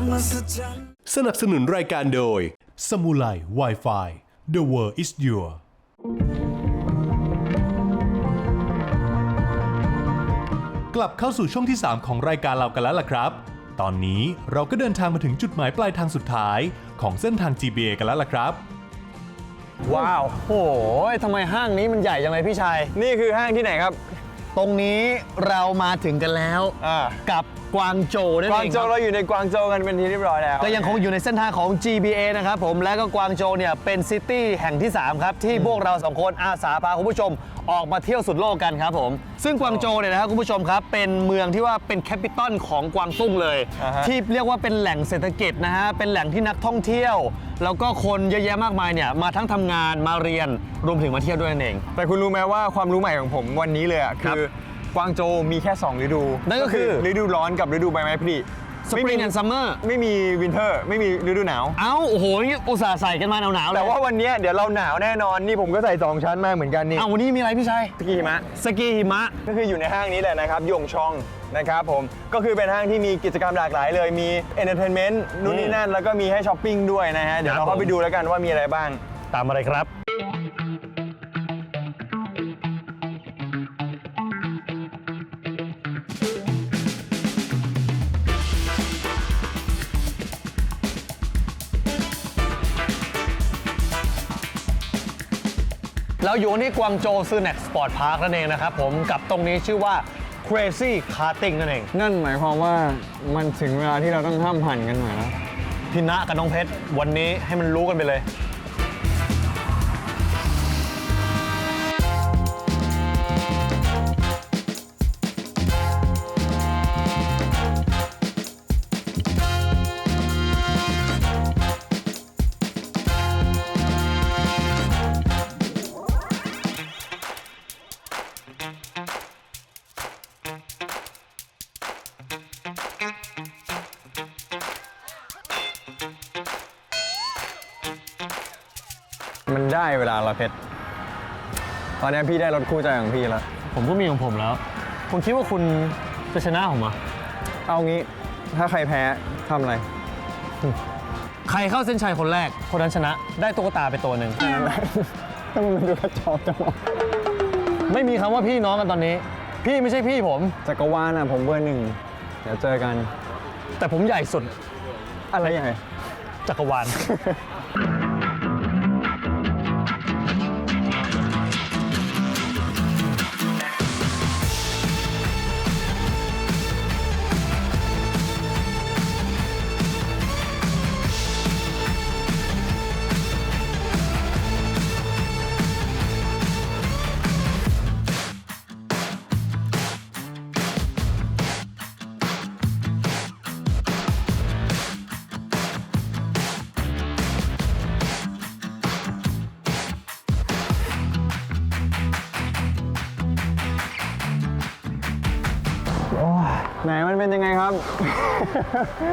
สนับสนุนรายการโดย สมูไล Wi-Fi The world is your กลับเข้าสู่ช่วงที่ 3 ของรายการเรากันแล้วล่ะครับ ตอนนี้เราก็เดินทางมาถึงจุดหมายปลายทางสุดท้ายของเส้นทาง GBA กันแล้วล่ะครับ ว้าว โอ้โหทำไมห้างนี้มันใหญ่จังเลยพี่ชาย นี่คือห้างที่ไหนครับ ตรงนี้เรามาถึงกันแล้ว อ่า กับ กวางโจวนั่นกวางเองโจวครับเราอยู่ในกวางโจวกันเป็นที่เรียบร้อยแล้ว ก็ยังคงอยู่ในเส้นทางของ GBA นะครับผมและก็กวางโจวเนี่ยเป็นซิตี้แห่งที่ 3 ครับ ที่พวกเราสองคนอาสาพาคุณผู้ชมออกมาเที่ยวสุดโลกกันครับผม ซึ่งกวางโจวเนี่ยนะครับคุณผู้ชมครับเป็นเมืองที่ว่าเป็นแคปิตอลของกวางตุ้งเลย อ่าฮะ ที่เรียกว่าเป็นแหล่งเศรษฐกิจนะฮะเป็นแหล่งที่นักท่องเที่ยว แล้วก็คนเยอะแยะมากมายเนี่ยมาทั้งทำงานมาเรียนรวมถึงมาเที่ยวด้วยนั่นเอง แต่คุณรู้ไหมว่าความรู้ใหม่ของผมวันนี้เลยอะคือ กวางโจวมีแค่ 2 ฤดูนั่นก็คือ ฤดูร้อนกับฤดูใบไม้ผลิสปริงแอนด์ซัมเมอร์ไม่มีวินเทอร์ ไม่มีฤดูหนาว เอ้า โอ้โห นี่อุตส่าห์ใส่กันมาหนาวๆเลยแต่ว่าวันเนี้ยเดี๋ยวเราหนาวแน่นอน นี่ผมก็ใส่2ชั้นมาเหมือนกันนี่เอ้าวันนี้มีอะไรพี่ชัย สกีหิมะ สกีหิมะ ก็คืออยู่ในห้างนี้แหละนะครับยงชองนะครับผม ก็คือเป็นห้างที่มีกิจกรรมหลากหลายเลย มีเอนเตอร์เทนเมนต์นู่นนี่นั่น แล้วก็มีให้ช้อปปิ้งด้วยนะฮะ เดี๋ยวครับเราเข้าไปผมดูแล้วกันว่ามีอะไรบ้าง ตามมาเลยครับ เราอยู่ที่กวางโจวซือแน็กสปอร์ตพาร์คนั่นเองนะครับผมกับตรงนี้ชื่อว่า Crazy Karting นั่นเอง นั่นหมายความว่ามันถึงเวลาที่เราต้องห้ามหันกันหน่อยแล้ว พี่ณะกับน้องเพชรวันนี้ให้มันรู้กันไปเลย มันได้เวลาละเพชร ตอนนี้พี่ได้รถคู่ใจของพี่แล้ว ผมก็มีของผมแล้ว คุณคิดว่าคุณจะชนะผมเหรอเอางี้ ถ้าใครแพ้ทำอะไร ใครเข้าเส้นชัยคนแรก คนนั้นชนะ ได้ตุ๊กตาไปตัวหนึ่ง ถ้ามันดูกระจอกจังวะไม่มีคำว่าพี่น้องกันตอนนี้ พี่ไม่ใช่พี่ผม จักรวาลอะผมเบอร์หนึ่ง เดี๋ยวเจอกัน แต่ผมใหญ่สุด อะไรยังไง จักรวาล ไหนมันเป็นยังไงครับ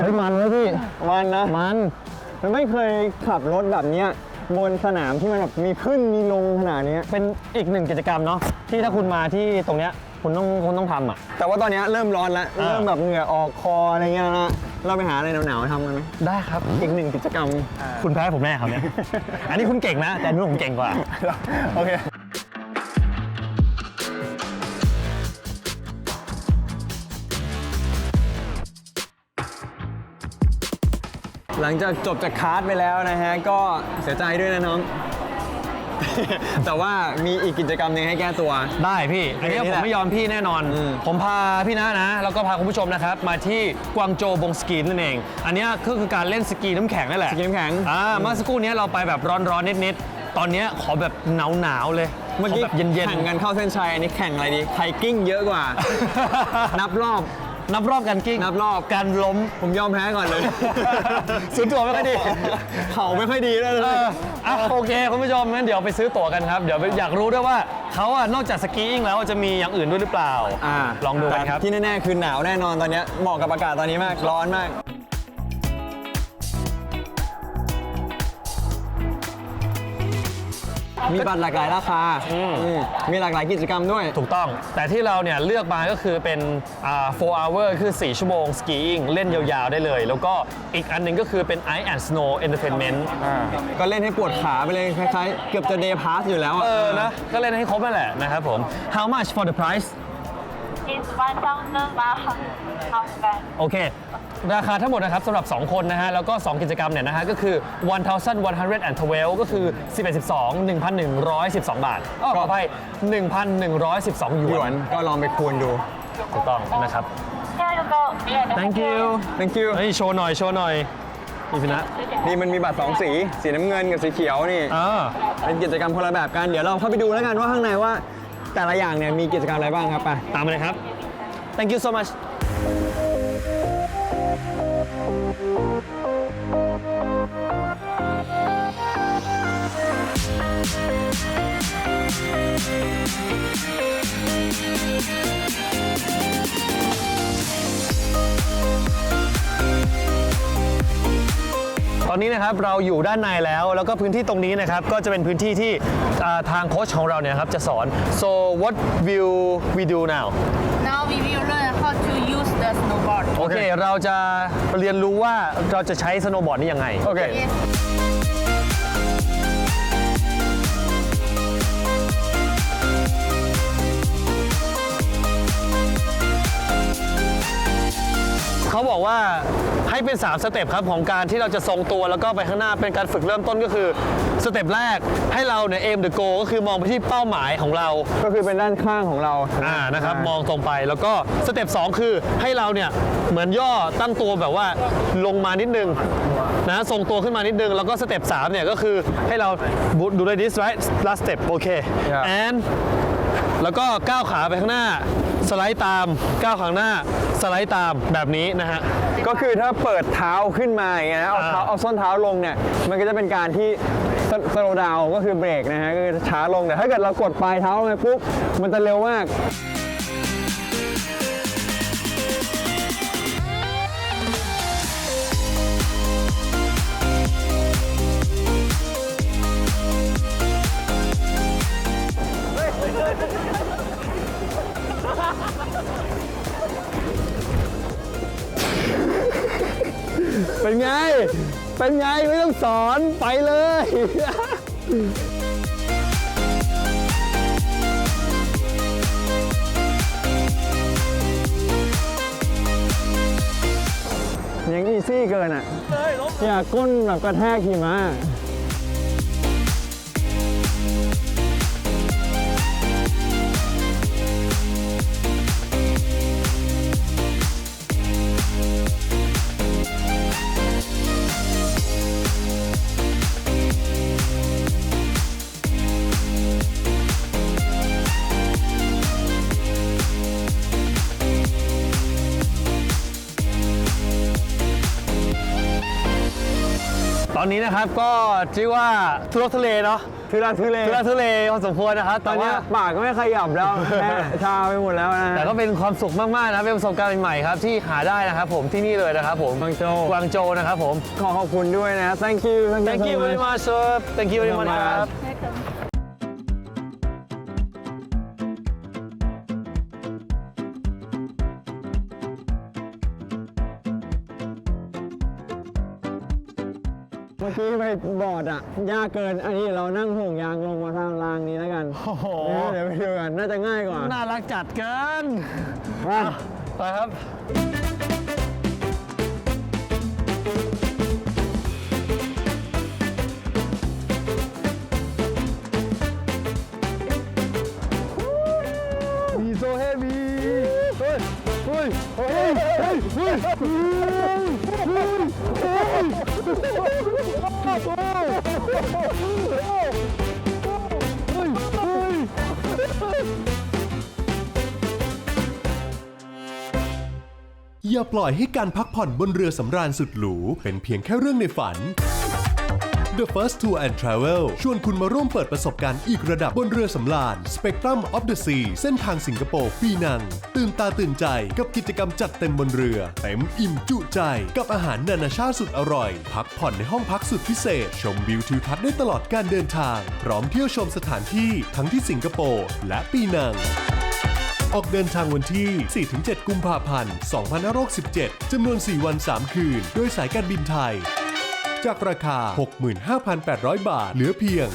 เฮ้ยมันเลยพี่ มันนะ มันมันไม่เคยขับรถแบบเนี้ยบนสนามที่มันแบบมีขึ้นมีลงขนาดเนี้ยเป็นอีกหนึ่งกิจกรรมเนาะที่ถ้าคุณมาที่ตรงเนี้ยคุณต้องคุณต้องทำอะ แต่ว่าตอนเนี้ยเริ่มร้อนแล้วอ่าเริ่มแบบเหงื่อออกคออะไรเงี้ยนะเราไปหาอะไรหนาวๆทำกันไหมได้ครับ อีกหนึ่งกิจกรรม คุณแพ้ผมแน่ครับเนี่ย อันนี้คุณเก่งนะ แต่อันนู้นผมเก่งกว่า โอเค หลังจากจบจากคาร์ดไปแล้วนะฮะ ก็เสียใจด้วยนะน้อง แต่ว่ามีอีกกิจกรรมหนึ่งให้แก้ตัว ได้พี่ อันนี้นี่ผแหมละไม่ยอมพี่แน่นอน อืมผมพาพี่นะนะ แล้วก็พาคุณผู้ชมนะครับ มาที่กวางโจวบงสกีนั่นเอง อันเนี้ยก็คือการเล่นสกีน้ำแข็งนั่นแหละสกีน้ำแข็งอ่าเมื่อสักครู่เนี้ยเราไปแบบร้อนๆนิดๆตอนเนี้ยขอแบบหนาวๆเลยเมื่อกี้ขแบบเย็นแข่งกันเข้าเส้นชัยอันนี้แข่งอะไรดี ไฮกิ้งเยอะกว่า นับรอบ นับรอบการกิ้งนับรอบ การล้ม ผมยอมแพ้ก่อนเลยศูนย์ตัวไม่ค่อยดี เข่าไม่ค่อยดีด้วยเอเลยออะโอเคคุณผู้ชมงั้นเดี๋ยวไปซื้อตั๋วกันครับ เดี๋ยวอยากรู้ด้วยว่าเขาอะนอกจากสกีอิงแล้วจะมีอย่างอื่นด้วยหรือเปล่า อ่าลองดูกันครับ ที่แน่ๆคือหนาวแน่นอนตอนเนี้ยเหมาะกับอากาศตอนนี้มาก ร้อนมาก มีบัตรหลากหลายราคาอืมมีหลากหลายกิจกรรมด้วย ถูกต้อง แต่ที่เราเนี่ยเลือกมาก็คือเป็นอ่า4 hour คือ 4 ชั่วโมงสกีอิงเล่นยาวๆได้เลย แล้วก็อีกอันหนึงก็คือเป็น Ice and Snow Entertainment ก็เล่นให้ปวดขาไปเลยคล้ายๆ เกือบจะเดย์พาสอยู่แล้วอะเออนะ ก็เล่นให้ครบนั่นแหละนะครับผม How much for the price is 1,100 โอเค ราคาทั้งหมดนะครับสำหรับ 2 คนนะฮะ แล้วก็ 2 กิจกรรมเนี่ยนะฮะ ก็คือ 1,112 ก็คือ 11 12 1,112 บาทอ้อขออภัย1,112หยหยวนวนก็ลองไปคูณดู ถูกต้องนะครับ thank you thank you เฮ้ยโชว์หน่อย โชว์หน่อยนี่พี่นะนี่มันมีบัตรสองสี สีน้ำเงินกับสีเขียวนี่ อ่า เป็นกิจกรรมคนละแบบกัน เดี๋ยวเราเข้าไปดูแล้วกันว่าข้างในว่า แต่ละอย่างเนี่ยมีกิจกรรมอะไรบ้างครับไป ตามมาเลยครับ thank you so much ตอนนี้นะครับเราอยู่ด้านในแล้วแล้วก็พื้นที่ตรงนี้นะครับก็จะเป็นพื้นที่ที่อ่าทางโค้ชของเราเนี่ยครับจะสอน so what will we do now โอเค เราจะเรียนรู้ว่าเราจะใช้สโนว์บอร์ดนี่ยังไง โอเค Yes. เขาบอกว่า ให้เป็น 3 สเต็ปครับของการที่เราจะทรงตัวแล้วก็ไปข้างหน้าเป็นการฝึกเริ่มต้นก็คือสเต็ปแรกให้เราเนี่ย aim the goal ก็คือมองไปที่เป้าหมายของเราก็คือเป็นด้านข้างของเราอ่านะครับมองตรงไปแล้วก็สเต็ป2คือให้เราเนี่ยเหมือนย่อตั้งตัวแบบว่าลงมานิดนึงนะทรงตัวขึ้นมานิดนึง แล้วก็สเต็ป3เนี่ยก็คือให้เราดูได้ this right last step โอเค Yeah. and แล้วก็ก้าวขาไปข้างหน้า สไลด์ตามก้าวขาข้างหน้า สไลด์ตามแบบนี้นะฮะ ก็คือถ้าเปิดเท้าขึ้นมาอย่างเงี้ยนะเอาเท้าอ่าเอาส้นเท้าลงเนี่ยมันก็จะเป็นการที่สโลดาวก็คือเบรกนะฮะก็คือช้าลงแต่ถ้าเกิดเรากดปลายเท้าลงไปปุ๊บมันจะเร็วมาก เป็นไงไม่ต้องสอนไปเลย ยังอีซี่เกินอะอยากก้นแบบกระแทกหิมะ นนี้นะครับก็ชื่อว่าทุรกทุเลเนาะทุลักทุเลทุรกทุเลพอสมควรนะครับตอนเนี้ยแต่ว่าปากก็ไม่ขยับแล้วแม่ชาไปหมดแล้วนะ แต่ก็เป็นความสุขมากๆนะเป็นประสบการณ์ใหม่ๆครับที่หาได้นะครับผมที่นี่เลยนะครับผมกวางโจวกวางโจวนะครับผมขอขอบคุณด้วยนะ thank you thank you very much sir thank you very much ครับ มื่อกี้ไปบอร์ดอะ ยากเกิน อันนี้เรานั่งห่วงยางลงมาทางรางนี้แล้วกันโอ้โห เดี๋ยวไปดูกัน น่าจะง่ายกว่าน่ารักจัดเกินมาไปครับ มีโซเฮมีเฮ้ยเฮ้ยเฮ้ยเฮ้ยเฮ้ยเฮ้ย อย่าปล่อยให้การพักผ่อนบนเรือสำราญสุดหรู เป็นเพียงแค่เรื่องในฝัน The First Tour and Travel ชวนคุณมาร่วมเปิดประสบการณ์อีกระดับบนเรือสำราญ Spectrum of the Sea เส้นทางสิงคโปร์ปีนัง ตื่นตาตื่นใจกับกิจกรรมจัดเต็มบนเรือ เต็มอิ่มจุใจ กับอาหารนานาชาติสุดอร่อย พักผ่อนในห้องพักสุดพิเศษ ชมวิวทิวทัศน์ได้ตลอดการเดินทาง พร้อมเที่ยวชมสถานที่ทั้งที่สิงคโปร์และปีนังออกเดินทางวันที่ 4-7 กุมภาพันธ์ 2567 จำนวน 4 วัน 3 คืน โดยสายการบินไทย จากราคา 65,800 บาท เหลือเพียง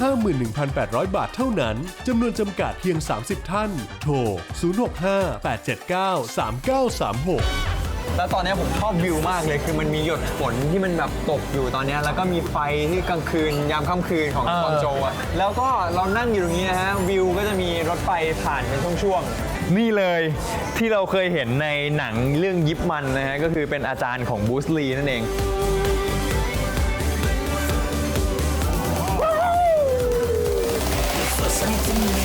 51,800 บาทเท่านั้นจำนวนจำกัดเพียง 30 ท่าน โทร 065-879-3936แล้วตอนนี้ผมชอบวิวมากเลยคือมันมีหยดฝนที่มันแบบตกอยู่ตอนนี้ แล้วก็มีไฟที่กลางคืนยามค่ำคืนของเออกวางโจวอะแล้วก็เรานั่งอยู่ตรงนี้นะฮะวิวก็จะมีรถไฟผ่านเป็นช่วงๆนี่เลยที่เราเคยเห็นในหนังเรื่องยิปมันนะฮะก็คือเป็นอาจารย์ของบูสลีนั่นเอง something new.